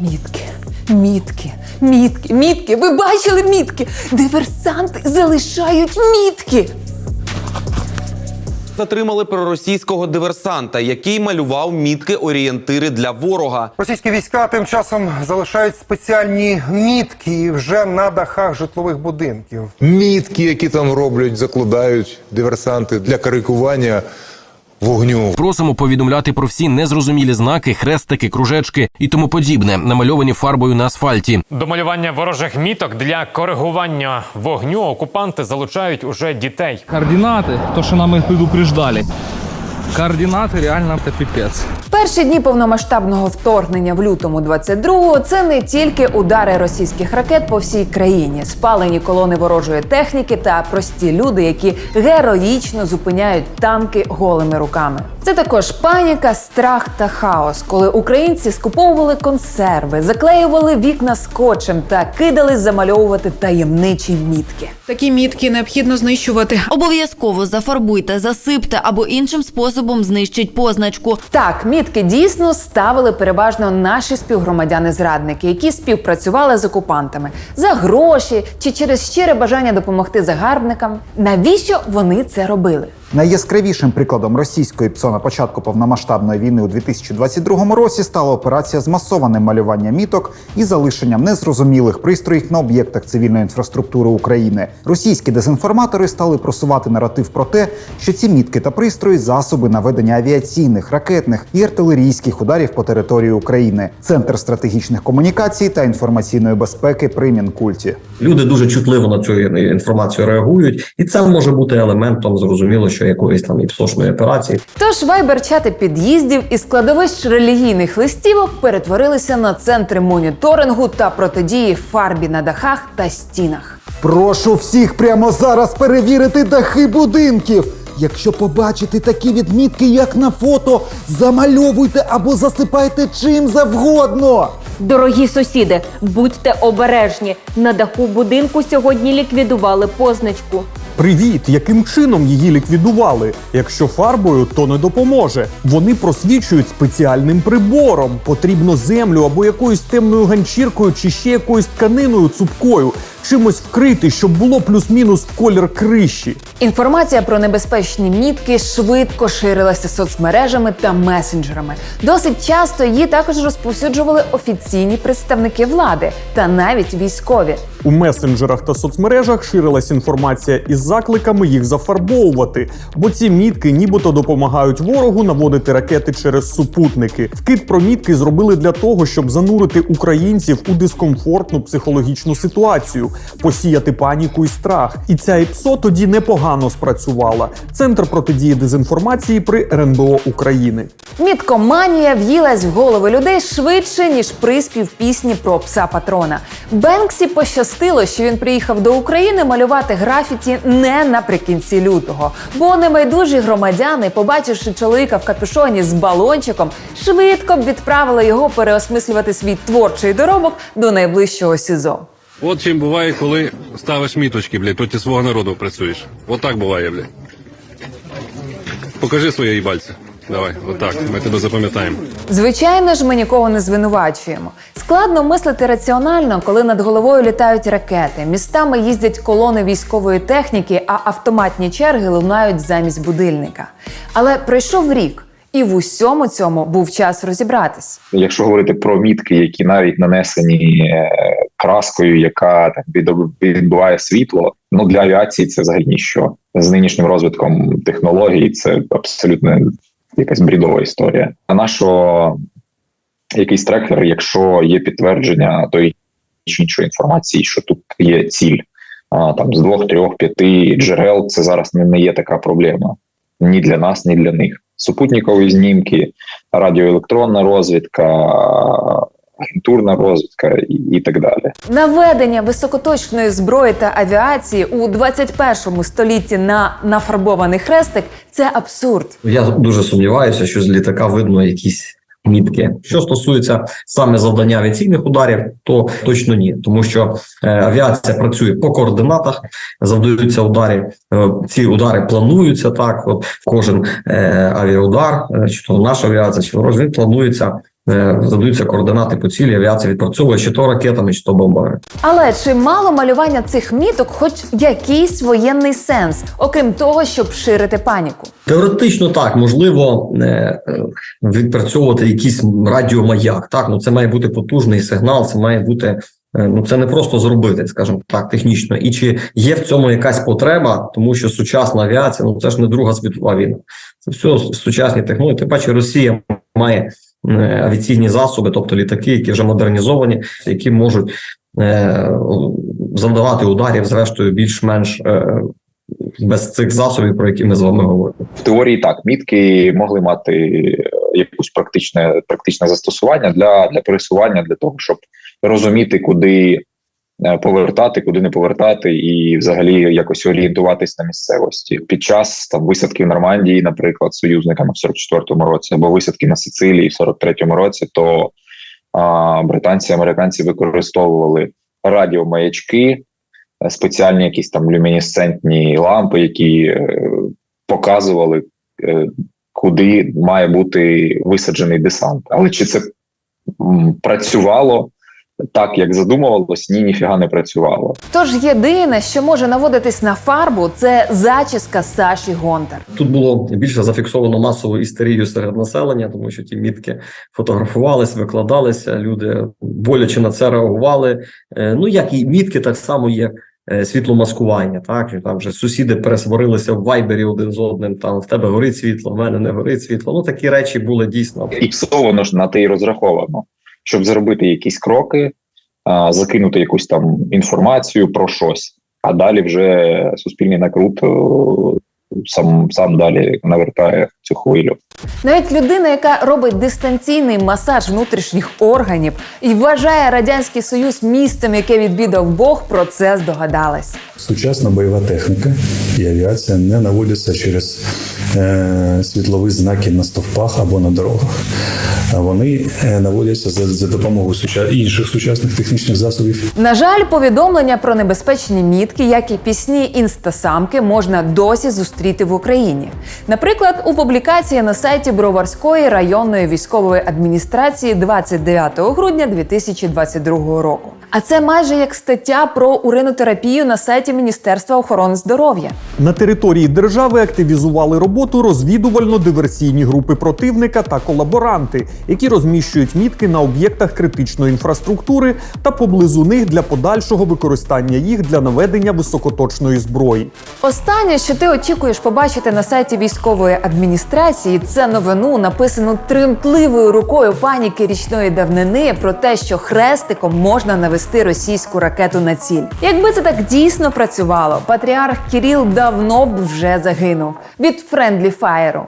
Мітки, мітки, мітки, мітки. Ви бачили мітки? Диверсанти залишають мітки. Затримали проросійського диверсанта, який малював мітки орієнтири для ворога. Російські війська тим часом залишають спеціальні мітки вже на дахах житлових будинків. мітки, які там роблять, закладають диверсанти для коригування вогню. Просимо повідомляти про всі незрозумілі знаки, хрестики, кружечки і тому подібне, намальовані фарбою на асфальті. До малювання ворожих міток для коригування вогню окупанти залучають уже дітей. Координаты, то, что нам их предупреждали. Координаты реально это пипец. Перші дні повномасштабного вторгнення в лютому 22-го – це не тільки удари російських ракет по всій країні, спалені колони ворожої техніки та прості люди, які героїчно зупиняють танки голими руками. Це також паніка, страх та хаос, коли українці скуповували консерви, заклеювали вікна скотчем та кидали замальовувати таємничі мітки. Такі мітки необхідно знищувати. Обов'язково зафарбуйте, засипте або іншим способом знищить позначку. Так, мітки дійсно ставили переважно наші співгромадяни-зрадники, які співпрацювали з окупантами за гроші чи через щире бажання допомогти загарбникам. Навіщо вони це робили? Найяскравішим прикладом російської ПСО на початку повномасштабної війни у 2022 році стала операція з масованим малюванням міток і залишенням незрозумілих пристроїв на об'єктах цивільної інфраструктури України. Російські дезінформатори стали просувати наратив про те, що ці мітки та пристрої засоби наведення авіаційних, ракетних і артилерійських ударів по території України, центр стратегічних комунікацій та інформаційної безпеки при Мінкульті. Люди дуже чутливо на цю інформацію реагують, і це може бути елементом зрозуміло, що якоїсь там іпсошної операції. Тож вайбер-чати під'їздів і складовищ релігійних листівок перетворилися на центри моніторингу та протидії фарбі на дахах та стінах. Прошу всіх прямо зараз перевірити дахи будинків. Якщо побачите такі відмітки, як на фото, замальовуйте або засипайте чим завгодно. Дорогі сусіди, будьте обережні. На даху будинку сьогодні ліквідували позначку. Привіт, яким чином її ліквідували? Якщо фарбою, то не допоможе. Вони просвічують спеціальним прибором. Потрібно землю або якоюсь темною ганчіркою чи ще якоюсь тканиною цупкою, чимось вкрити, щоб було плюс-мінус в колір криші. Інформація про небезпечні мітки швидко ширилася соцмережами та месенджерами. Досить часто її також розповсюджували офіційні представники влади та навіть військові. У месенджерах та соцмережах ширилась інформація із закликами їх зафарбовувати, бо ці мітки нібито допомагають ворогу наводити ракети через супутники. Вкид про мітки зробили для того, щоб занурити українців у дискомфортну психологічну ситуацію, посіяти паніку і страх. І ця ІПСО тоді непогано спрацювала. Центр протидії дезінформації при РНБО України. Міткоманія в'їлась в голови людей швидше ніж приспів пісні про пса патрона. Бенксі пощастило, що він приїхав до України малювати графіті не наприкінці лютого. Бо небайдужі громадяни, побачивши чоловіка в капюшоні з балончиком, швидко б відправили його переосмислювати свій творчий доробок до найближчого СІЗО. От чим буває, коли ставиш міточки, блядь, проти свого народу працюєш. От так буває, блядь. Покажи своє їбальце. Давай, отак, ми тебе запам'ятаємо. Звичайно ж, ми нікого не звинувачуємо. Складно мислити раціонально, коли над головою літають ракети, містами їздять колони військової техніки, а автоматні черги лунають замість будильника. Але пройшов рік, і в усьому цьому був час розібратись. Якщо говорити про мітки, які навіть нанесені е, краскою, яка так відбиває світло, ну для авіації це взагалі ніщо. З нинішнім розвитком технологій це абсолютно якась брідова історія. А на що якийсь трекер, якщо є підтвердження тої чи іншої інформації, що тут є ціль, а там з двох, трьох, п'яти джерел, це зараз не, не є така проблема ні для нас, ні для них. Супутникові знімки, радіоелектронна розвідка, агентурна розвідка і, і так далі. Наведення високоточної зброї та авіації у 21 столітті на нафарбований хрестик це абсурд. Я дуже сумніваюся, що з літака видно якісь мітки. Що стосується саме завдання авіаційних ударів, то точно ні, тому що е, авіація працює по координатах, завдаються удари. е, ці удари плануються так. От кожен е, авіаудар, чи то наша авіація, чи ворожа, він планується задаються координати по цілі, авіація відпрацьовує чи то ракетами, чи то бомбами. Але чи мало малювання цих міток, хоч якийсь воєнний сенс, окрім того, щоб ширити паніку? Теоретично так, можливо, е, е, відпрацьовувати якийсь радіомаяк. Так, ну це має бути потужний сигнал, це має бути. е, Ну, це не просто зробити, скажімо так, технічно. І чи є в цьому якась потреба, тому що сучасна авіація, ну це ж не Друга світова війна. Це все сучасні технології. Тим паче, Росія має е, авіаційні засоби, тобто літаки, які вже модернізовані, які можуть е, завдавати ударів, зрештою, більш-менш е, без цих засобів, про які ми з вами говоримо. В теорії так мітки могли мати е, якусь практичне практичне застосування для, для пересування, для того, щоб розуміти, куди е, повертати, куди не повертати, і взагалі якось орієнтуватись на місцевості під час там висадки в Нормандії, наприклад, союзниками в 44-му році, або висадки на Сицилії в 43-му році, то а, британці, американці використовували радіомаячки, е, спеціальні якісь там люмінесцентні лампи, які е, показували, е, куди має бути висаджений десант. Але чи це працювало так, як задумувалось? Ні, ніфіга не працювало. Тож єдине, що може наводитись на фарбу, це зачіска Саші Гонтар. Тут було більше зафіксовано масову істерію серед населення, тому що ті мітки фотографувались, викладалися. Люди боляче на це реагували. Е, Ну як і мітки, так само є. е, Світломаскування, так що там вже сусіди пересварилися в вайбері один з одним. Там в тебе горить світло, в мене не горить світло. Ну такі речі були дійсно. І все ж на те й розраховано, щоб зробити якісь кроки, закинути якусь там інформацію про щось, а далі вже суспільний накрут е, сам сам далі навертає цю хвилю. Навіть людина, яка робить дистанційний масаж внутрішніх органів і вважає радянський союз місцем, яке відвідав Бог, про це здогадалась. Сучасна бойова техніка і авіація не наводяться через е, світлові знаки на стовпах або на дорогах. А вони е, наводяться за, за допомогою суча... інших сучасних технічних засобів. На жаль, повідомлення про небезпечні мітки, як і пісні інстасамки, можна досі зустріти в Україні. Наприклад, у публікації на сайті Броварської районної військової адміністрації 29 грудня 2022 року. А це майже як стаття про уринотерапію на сайті Міністерства охорони здоров'я. На території держави активізували роботу розвідувально-диверсійні групи противника та колаборанти, які розміщують мітки на об'єктах критичної інфраструктури та поблизу них для подальшого використання їх для наведення високоточної зброї. Останнє, що ти очікуєш побачити на сайті військової адміністрації, це новину, написану тремтливою рукою паніки річної давнини про те, що хрестиком можна навести російську ракету на ціль. Якби це так дійсно працювало, патріарх Кіріл давно б вже загинув від френдлі фаєру.